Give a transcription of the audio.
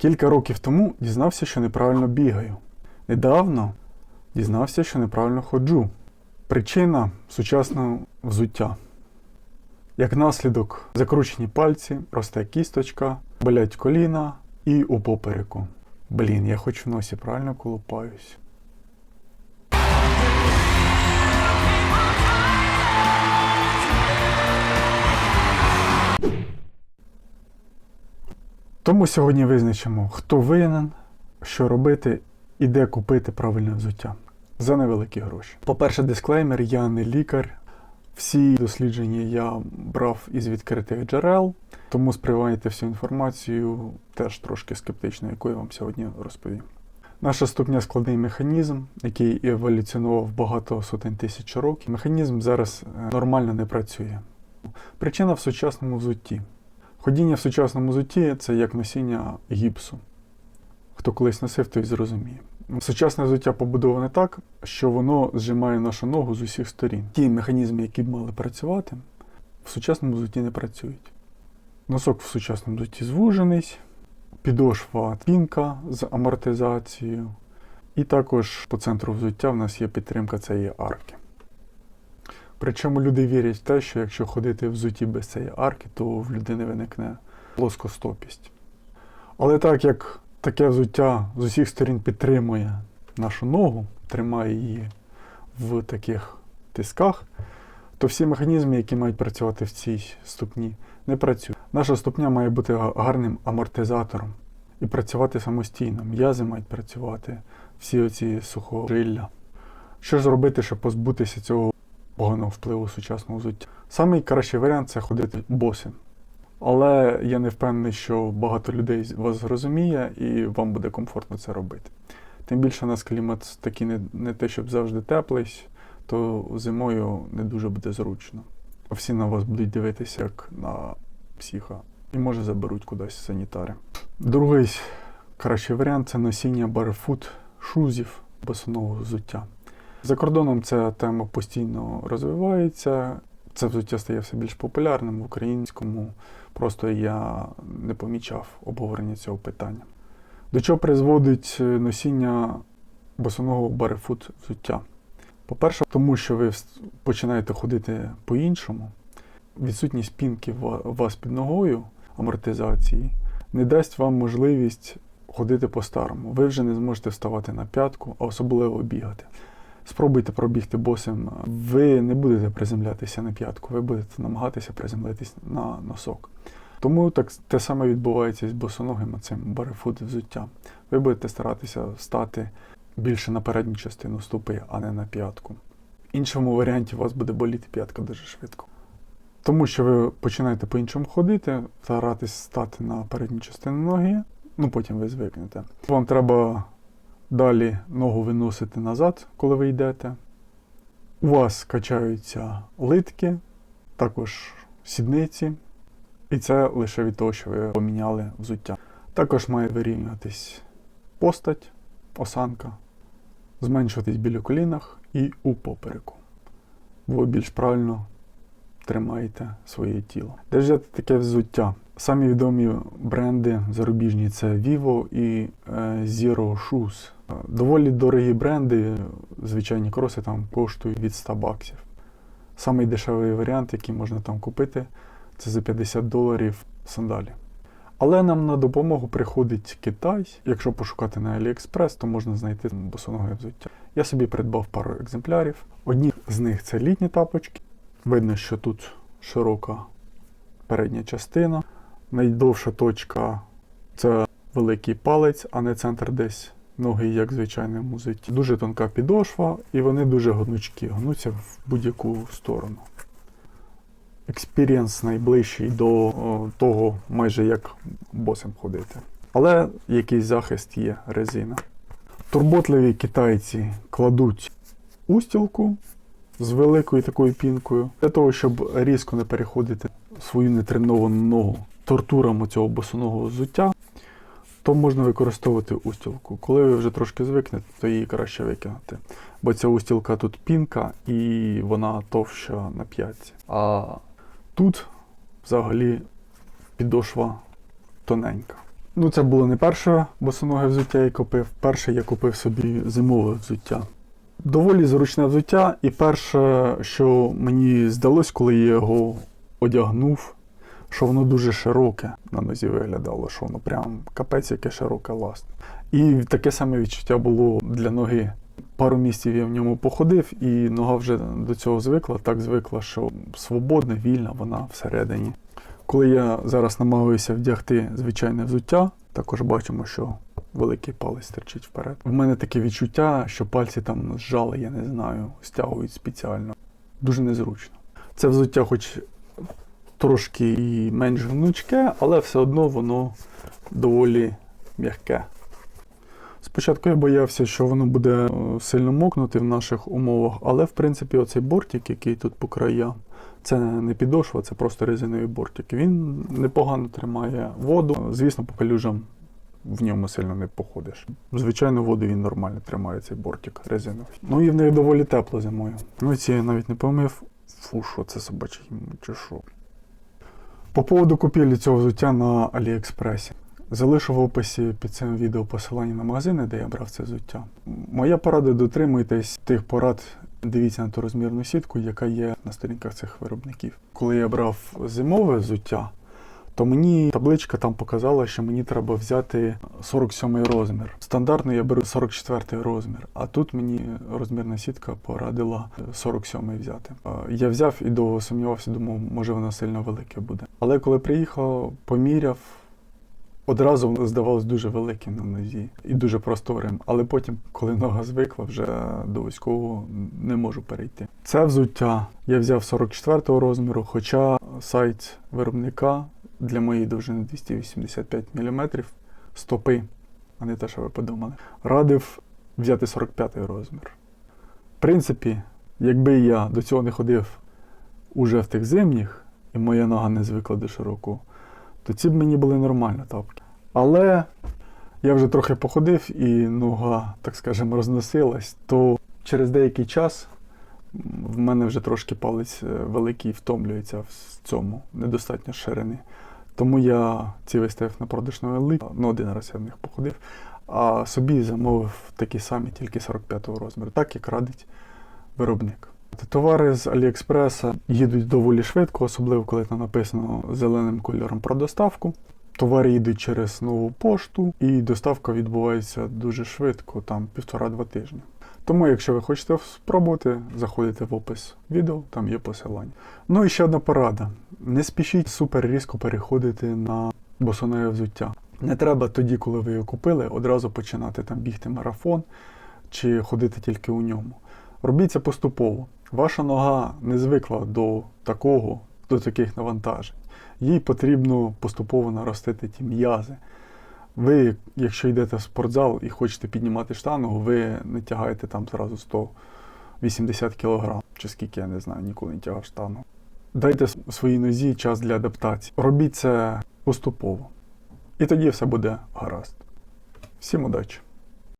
Кілька років тому дізнався, що неправильно бігаю. Недавно дізнався, що неправильно ходжу. Причина сучасного взуття. Як наслідок, закручені пальці, росте кісточка, болять коліна і у попереку. Блін, я хоч в носі правильно колупаюсь. Тому сьогодні визначимо, хто винен, що робити і де купити правильне взуття за невеликі гроші. По-перше, дисклеймер, я не лікар. Всі дослідження я брав із відкритих джерел, тому сприймайте всю інформацію теж трошки скептично, яку я вам сьогодні розповім. Наша ступня складний механізм, який еволюціонував багато сотень тисяч років. Механізм зараз е, нормально не працює. Причина в сучасному взутті. Ходіння в сучасному взутті це як носіння гіпсу. Хто колись носив, той зрозуміє. Сучасне взуття побудоване так, що воно зжимає нашу ногу з усіх сторін. Ті механізми, які б мали працювати, в сучасному взутті не працюють. Носок в сучасному взутті звужений, підошва пінка з амортизацією. І також по центру взуття в нас є підтримка цієї арки. Причому люди вірять в те, що якщо ходити в взутті без цієї арки, то в людини виникне плоскостопість. Але так як таке взуття з усіх сторін підтримує нашу ногу, тримає її в таких тисках, то всі механізми, які мають працювати в цій ступні, не працюють. Наша ступня має бути гарним амортизатором і працювати самостійно. М'язи мають працювати, всі оці сухожилля. Що ж зробити, щоб позбутися цього поганого впливу сучасного взуття? Самий кращий варіант це ходити босим. Але я не впевнений, що багато людей вас зрозуміє і вам буде комфортно це робити. Тим більше у нас клімат такий не, не те, щоб завжди теплий, то зимою не дуже буде зручно. Всі на вас будуть дивитися як на психа і може заберуть кудись санітари. Другий кращий варіант це носіння барефут шузів босоного взуття. За кордоном ця тема постійно розвивається. Це взуття стає все більш популярним в українському. Просто я не помічав обговорення цього питання. До чого призводить е, носіння босоного барефут взуття? По-перше, тому що ви починаєте ходити по-іншому. Відсутність пінки вас під ногою амортизації не дасть вам можливість ходити по-старому. Ви вже не зможете вставати на п'ятку, а особливо бігати. Спробуйте пробігти босим. Ви не будете приземлятися на п'ятку, ви будете намагатися приземлитись на носок. Тому так те саме відбувається з босоногим цим барефут взуттям. Ви будете старатися встати більше на передню частину стопи, а не на п'ятку. В іншому варіанті у вас буде боліти п'ятка дуже швидко. Тому що ви починаєте по-іншому ходити, старатись стати на передню частину ноги, ну потім ви звикнете. Вам треба далі ногу виносити назад, коли ви йдете. У вас качаються литки, також сідниці, і це лише від того, що ви поміняли взуття. Також має вирівнюватись постать, осанка, зменшуватись біля колінах і у попереку. Ви більш правильно тримаєте своє тіло. Де взяти таке взуття? Самі відомі бренди зарубіжні це Vivo і е, Zero Shoes. Доволі дорогі бренди, звичайні кроси там коштують від 100 баксів. Самий дешевий варіант, який можна там купити, це за 50 доларів сандалі. Але нам на допомогу приходить Китай. Якщо пошукати на AliExpress, то можна знайти босоноге взуття. Я собі придбав пару екземплярів. Одні з них це літні тапочки. Видно, що тут широка передня частина. Найдовша точка це великий палець, а не центр десь ноги, як в звичайному взутті. Дуже тонка підошва, і вони дуже гнучкі, гнуться в будь-яку сторону. Експірієнс найближчий до того, майже як босим ходити. Але якийсь захист є резина. Турботливі китайці кладуть устілку з великою такою пінкою, для того, щоб різко не переходити свою нетреновану ногу тортурам цього босоного взуття, то можна використовувати устілку. Коли ви вже трошки звикнете, то її краще викинути. Бо ця устілка тут пінка і вона товща на п'ятці. А тут взагалі підошва тоненька. Ну, це було не перше босоноге взуття, я купив. Перше я купив собі зимове взуття. Доволі зручне взуття, і перше, що мені здалось, коли я його одягнув, що воно дуже широке на нозі виглядало, що воно прям капець, яке широке ласне. І таке саме відчуття було для ноги. Пару місяців я в ньому походив, і нога вже до цього звикла, так звикла, що свободна, вільна вона всередині. Коли я зараз намагаюся вдягти звичайне взуття, також бачимо, що великий палець терчить вперед. В мене таке відчуття, що пальці там зжали, я не знаю, стягують спеціально. Дуже незручно. Це взуття, хоч трошки і менш гнучке, але все одно воно доволі м'яке. Спочатку я боявся, що воно буде е, сильно мокнути в наших умовах, але в принципі оцей бортик, який тут по краям, це не підошва, це просто резиновий бортик. Він непогано тримає воду. Звісно, по калюжам в ньому сильно не походиш. Звичайно, воду він нормально тримає, цей бортик резиновий. Ну і в них доволі тепло зимою. Ну і ці я навіть не помив. Фу, що це собачий чи що. По поводу купівлі цього взуття на Аліекспресі. Залишу в описі під цим відео посилання на магазини, де я брав це взуття. Моя порада дотримуйтесь тих порад, дивіться на ту розмірну сітку, яка є на сторінках цих виробників. Коли я брав зимове взуття, то мені табличка там показала, що мені треба взяти 47 розмір. Стандартно я беру 44 розмір, а тут мені розмірна сітка порадила 47 взяти. Е, Я взяв і довго сумнівався, думав, може воно сильно велике буде. Але коли приїхав, поміряв, одразу здавалось дуже великим на нозі і дуже просторим. Але потім, коли нога звикла, вже до військового не можу перейти. Це взуття я взяв 44 розміру, хоча сайт виробника для моєї довжини 285 мм стопи, а не те, що ви подумали, радив взяти 45 розмір. В принципі, якби я до цього не ходив уже в тих зимніх, і моя нога не звикла до широкого, то ці б мені були нормальні тапки. Але я вже трохи походив і нога, так скажемо, розносилась, то через деякий час в мене вже трошки палець е, великий втомлюється в цьому, недостатньо ширини. Тому я ці виставив на продаж на Лип, ну один раз я в них походив, а собі замовив такі самі, тільки 45-го розміру, так як радить виробник. Товари з Аліекспреса їдуть доволі швидко, особливо коли там написано зеленим кольором про доставку. Товари їдуть через нову пошту, і доставка відбувається дуже швидко, там півтора-два тижні. Тому, якщо ви хочете спробувати, заходите в опис відео, там є посилання. Ну і ще одна порада: не спішіть супер різко переходити на босонове взуття. Не треба тоді, коли ви його купили, одразу починати там бігти марафон чи ходити тільки у ньому. Робіть це поступово. Ваша нога не звикла до такого, до таких навантажень. Їй потрібно поступово наростити ті м'язи. Ви, якщо йдете в спортзал і хочете піднімати штангу, ви не тягаєте там зразу 180 кг, чи скільки я не знаю, ніколи не тягав штангу. Дайте своїй нозі час для адаптації. Робіть це поступово. І тоді все буде гаразд. Всім удачі!